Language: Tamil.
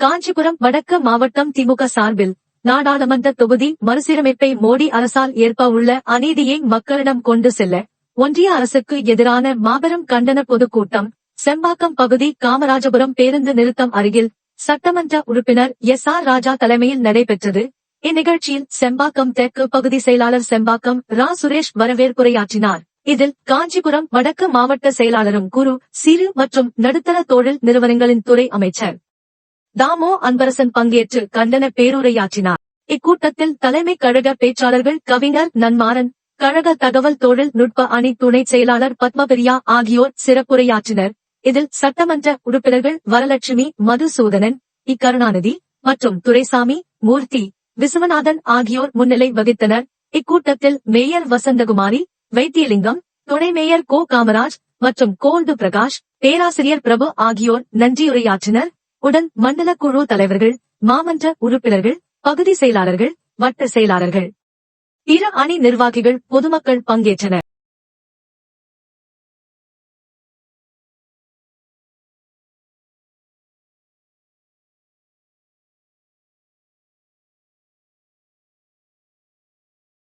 காஞ்சிபுரம் வடக்கு மாவட்டம் திமுக சார்பில் நாடாளுமன்ற தொகுதி மறுசீரமைப்பை மோடி அரசால் ஏற்ப உள்ள அநீதியை மக்களிடம் கொண்டு செல்ல ஒன்றிய அரசுக்கு எதிரான மாபெரும் கண்டன பொதுக்கூட்டம் செம்பாக்கம் பகுதி காமராஜபுரம் பேருந்து நிறுத்தம் அருகில் சட்டமன்ற உறுப்பினர் எஸ் ஆர் ராஜா தலைமையில் நடைபெற்றது. இந்நிகழ்ச்சியில் செம்பாக்கம் தெற்கு பகுதி செயலாளர் செம்பாக்கம் ரா. சுரேஷ் வரவேற்புரையாற்றினார். இதில் காஞ்சிபுரம் வடக்கு மாவட்ட செயலாளரும் குரு சிறு மற்றும் நடுத்தர தொழில் நிறுவனங்களின் துறை அமைச்சர் தாமோ அன்பரசன் பங்கேற்று கண்டன பேருரையாற்றினார். இக்கூட்டத்தில் தலைமை கழக பேச்சாளர்கள் கவிஞர் நன்மாறன் கழக தகவல் தொழில் நுட்ப அணி துணை செயலாளர் பத்மபிரியா ஆகியோர் சிறப்புரையாற்றினர். இதில் சட்டமன்ற உறுப்பினர்கள் வரலட்சுமி மதுசூதனன் இ கருணாநிதி மற்றும் துரைசாமி மூர்த்தி விசுவநாதன் ஆகியோர் முன்னிலை வகித்தனர். இக்கூட்டத்தில் மேயர் வசந்தகுமாரி வைத்தியலிங்கம் துணை மேயர் கோ காமராஜ் மற்றும் கோல்டு பிரகாஷ் பேராசிரியர் பிரபு ஆகியோர் நன்றியுரையாற்றினர். உடன் மண்டல குழு தலைவர்கள் மாமன்ற உறுப்பினர்கள் பகுதி செயலாளர்கள் வட்ட செயலாளர்கள். இரு அணி நிர்வாகிகள் பொதுமக்கள் பங்கேற்றனர்.